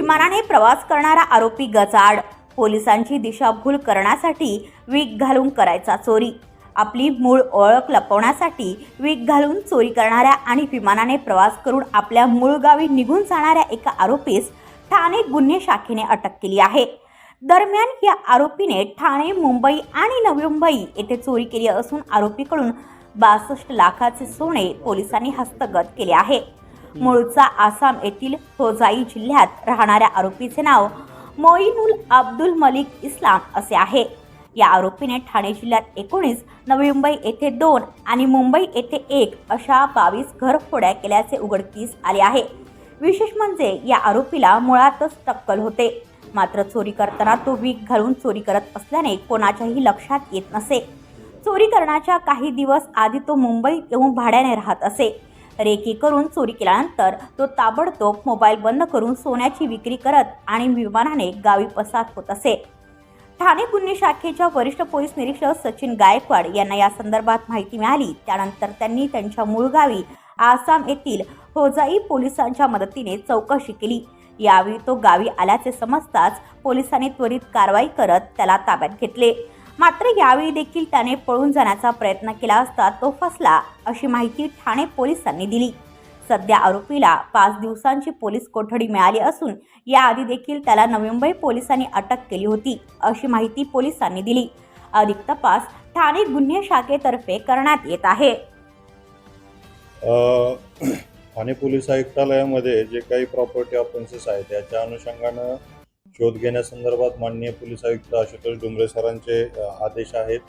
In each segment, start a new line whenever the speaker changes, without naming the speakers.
विमानाने प्रवास करणारा आरोपी गजाड पोलिसांची दिशाभूल करण्यासाठी वीक घालून करायचा चोरी. आपली मूळ ओळख लपवण्यासाठी वीक घालून चोरी करणाऱ्या आणि विमानाने प्रवास करून आपल्या मूळ गावी निघून जाणाऱ्या एका आरोपीस ठाणे गुन्हे शाखेने अटक केली आहे. दरम्यान या आरोपीने ठाणे मुंबई आणि नवी मुंबई येथे चोरी केली असून आरोपीकडून बासष्ट लाखाचे सोने पोलिसांनी हस्तगत केले आहे. मूळचा आसाम येथील होजाई जिल्ह्यात राहणाऱ्या आरोपीचे नाव मोईनुल अब्दुल मलिक इस्लाम असे आहे. या आरोपीने ठाणे जिल्ह्यात एकोणीस नवी मुंबई येथे दोन आणि मुंबई येथे एक अशा बावीस घरफोड्या केल्याचे उघडकीस आले आहे. विशेष म्हणजे या आरोपीला मुळातच टक्कल होते. मात्र चोरी करताना तो वीक घालून चोरी करत असल्याने कोणाच्याही लक्षात येत नसे. चोरी करण्याच्या काही दिवस आधी तो मुंबईत येऊन भाड्याने राहत असे. रेकी करून चोरी केल्यानंतर तो ताबडतोब मोबाईल बंद करून सोन्याची विक्री करत आणि विमानाने गावी पसार होत असे. ठाणे गुन्हे शाखेच्या वरिष्ठ पोलीस निरीक्षक सचिन गायकवाड यांना या संदर्भात माहिती मिळाली. त्यानंतर त्यांनी त्यांच्या मूळ गावी आसाम येथील होजाई पोलिसांच्या मदतीने चौकशी केली. यावेळी तो गावी आल्याचे समजताच पोलिसांनी त्वरित कारवाई करत त्याला ताब्यात घेतले. मात्र यावेळी देखील त्याने पळून जाण्याचा प्रयत्न केला असता तो फसला अशी माहिती ठाणे पोलिसांनी दिली. सध्या आरोपीला पाच दिवसांची पोलीस कोठडी मिळाली असून याआधी देखील त्याला नवी मुंबई पोलिसांनी अटक केली होती अशी माहिती पोलिसांनी दिली. अधिक तपास ठाणे गुन्हे शाखेतर्फे करण्यात येत आहे.
ठाणे पोलीस आयुक्तालयामध्ये जे काही प्रॉपर्टी ऑफेन्सेस आहेत त्याच्या अनुषंगानं शोध घेण्यासंदर्भात माननीय पोलीस आयुक्त आशुतोष डुंबरे सरांचे आदेश आहेत.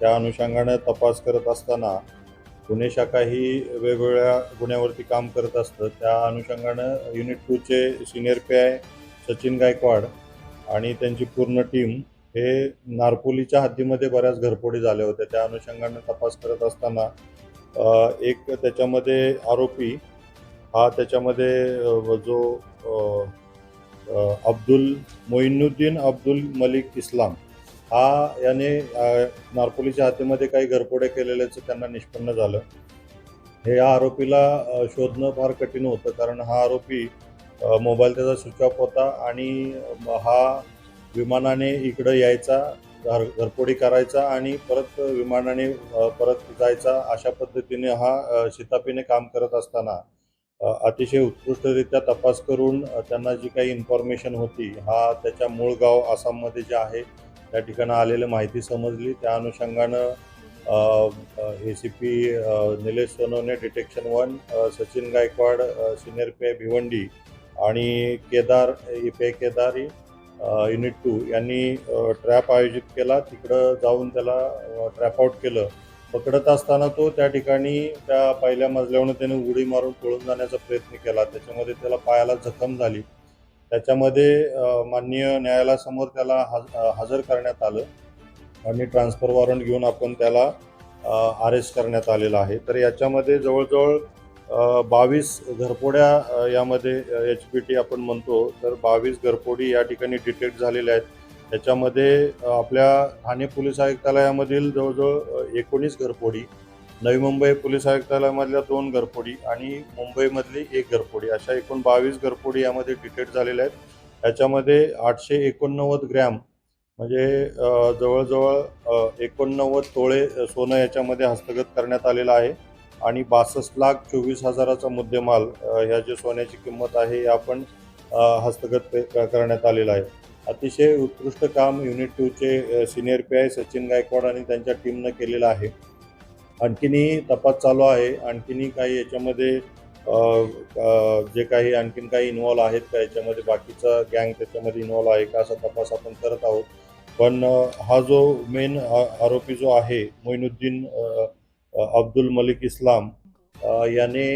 त्या अनुषंगानं तपास करत असताना गुन्हे शाखा ही वेगवेगळ्या गुन्ह्यावरती काम करत असतं. त्या अनुषंगानं unit टूचे senior P I Sachin Gaikwad आणि त्यांची पूर्ण टीम हे नारपोलीच्या हद्दीमध्ये बऱ्याच घरफोडी झाल्या होत्या. त्या अनुषंगानं तपास करत असताना एक त्याच्यामध्ये आरोपी हा त्याच्यामध्ये जो अब्दुल मोइनुद्दीन अब्दुल मलिक इस्लाम. हा याने नारपोलीच्या हातीमध्ये काही घरपोडे केलेल्याचं त्यांना निष्पन्न झालं. हे या आरोपीला शोधणं फार कठीण होतं कारण हा आरोपी मोबाईल त्याचा स्विच ऑफ होता आणि हा विमानाने इकडं यायचा घर घरपोडी करायचा आणि परत विमानाने परत जायचा अशा पद्धतीने हा शितापीने काम करत असताना अतिशय उत्कृष्टरित्या तपास करून त्यांना जी काही इन्फॉर्मेशन होती हा त्याच्या मूळ गाव आसाममध्ये जे आहे त्या ठिकाणी आलेली माहिती समजली. त्या अनुषंगानं A C P Nilesh Sonawane detection one Sachin Gaikwad senior पे भिवंडी आणि केदार ए पे केदार केदारी युनिट टू यांनी ट्रॅप आयोजित केला. तिकडं जाऊन त्याला ट्रॅप आउट केलं. पकडत असताना तो त्या ठिकाणी त्या पहिल्या मजल्यावरून त्याने उडी मारून पळून जाण्याचा प्रयत्न केला. त्याच्यामध्ये त्याला पायाला जखम झाली. त्याच्यामध्ये माननीय न्यायालयासमोर त्याला हज हजर करण्यात आलं आणि ट्रान्सफर वॉरंट घेऊन आपण त्याला अरेस्ट करण्यात आलेलं आहे. तर याच्यामध्ये जवळजवळ बावीस घरपोड्या यामध्ये एच पी टी आपण म्हणतो. तर बावीस घरपोडी या ठिकाणी डिटेक्ट झालेल्या आहेत. त्याच्यामध्ये आपल्या ठाणे पोलीस आयुक्तालयामधील जवळजवळ एकोणीस घरफोडी नवी मुंबई पोलीस आयुक्तालयामधल्या दोन घरफोडी आणि मुंबईमधली एक घरफोडी. अशा एकूण बावीस घरफोडी यामध्ये डिटेक्ट झालेल्या आहेत. याच्यामध्ये आठशे एकोणनव्वद ग्रॅम म्हणजे जवळजवळ एकोणनव्वद तोळे सोनं याच्यामध्ये हस्तगत करण्यात आलेलं आहे. आणि बासष्ट लाख चोवीस हजाराचा मुद्देमाल ह्या जे सोन्याची किंमत आहे हे आपण हस्तगत करण्यात आलेलं आहे. अतिशय उत्कृष्ट काम unit टूचे senior P I Sachin Gaikwad आणि त्यांच्या टीमनं केलेलं आहे. आणखीनही तपास चालू आहे. आणखीनही काही याच्यामध्ये जे काही आणखीन काही इन्वॉल्व आहेत का याच्यामध्ये बाकीचा गँग त्याच्यामध्ये इन्वॉल्व आहे का असा तपास आपण करत आहोत. पण हा जो मेन आरोपी जो आहे मोइनुद्दीन अब्दुल मलिक इस्लाम याने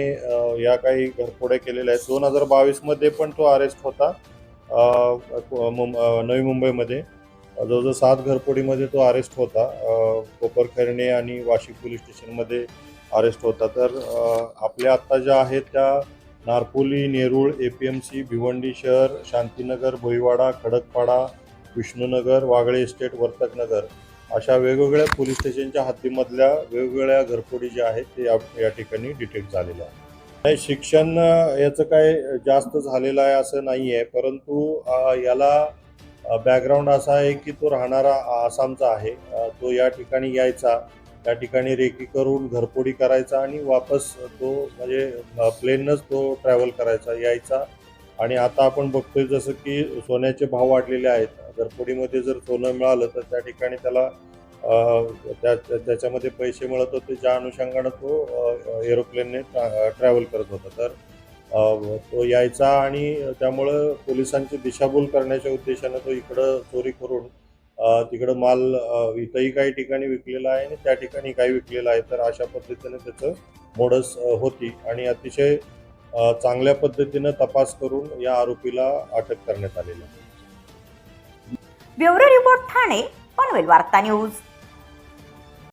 या काही घरफोड्या केलेल्या आहेत. दोन हजार बावीसमध्ये पण तो अरेस्ट होता. नवी मुंबईमध्ये. जवळजवळ सात घरपोडीमध्ये तो अरेस्ट होता. कोपरखैरणे आणि वाशी पोलीस स्टेशनमध्ये अरेस्ट होता. तर आपल्या आत्ता ज्या आहेत त्या Narpoli Nerul A P M C Bhiwandi शहर शांतीनगर भोईवाडा खडकपाडा विष्णुनगर वागळे इस्टेट वर्तकनगर अशा वेगवेगळ्या पोलीस स्टेशनच्या हद्दीमधल्या वेगवेगळ्या घरपोडी ज्या आहेत ते या या ठिकाणी डिटेक्ट झालेल्या आहेत. नाही शिक्षण याचं काय जास्त झालेलं आहे असं नाही आहे परंतु याला बॅकग्राऊंड असा आहे की तो राहणारा आसामचा आहे. तो या ठिकाणी यायचा. त्या ठिकाणी रेकी करून घरपोडी करायचा आणि वापस तो म्हणजे प्लेननंच तो ट्रॅव्हल करायचा यायचा. आणि आता आपण बघतोय जसं की सोन्याचे भाव वाढलेले आहेत. घरपोडीमध्ये जर सोनं मिळालं तर त्या ठिकाणी त्याला त्या त्या- त्याच्यामध्ये पैसे मिळत होते ज्या अनुषंगानं तो एरोप्लेनने ट्रॅव्हल करत होता. तर तो यायचा आणि त्यामुळं पोलिसांची दिशाभूल करण्याच्या उद्देशानं तो इकडं चोरी करून तिकडं माल इथंही काही ठिकाणी विकलेला आहे आणि त्या ठिकाणी काही विकलेला आहे. तर अशा पद्धतीने त्याचं मोडस होती आणि अतिशय चांगल्या पद्धतीनं तपास करून या आरोपीला अटक करण्यात आलेली आहे.
ब्युरो रिपोर्ट ठाणे पनवेल वार्ता न्यूज.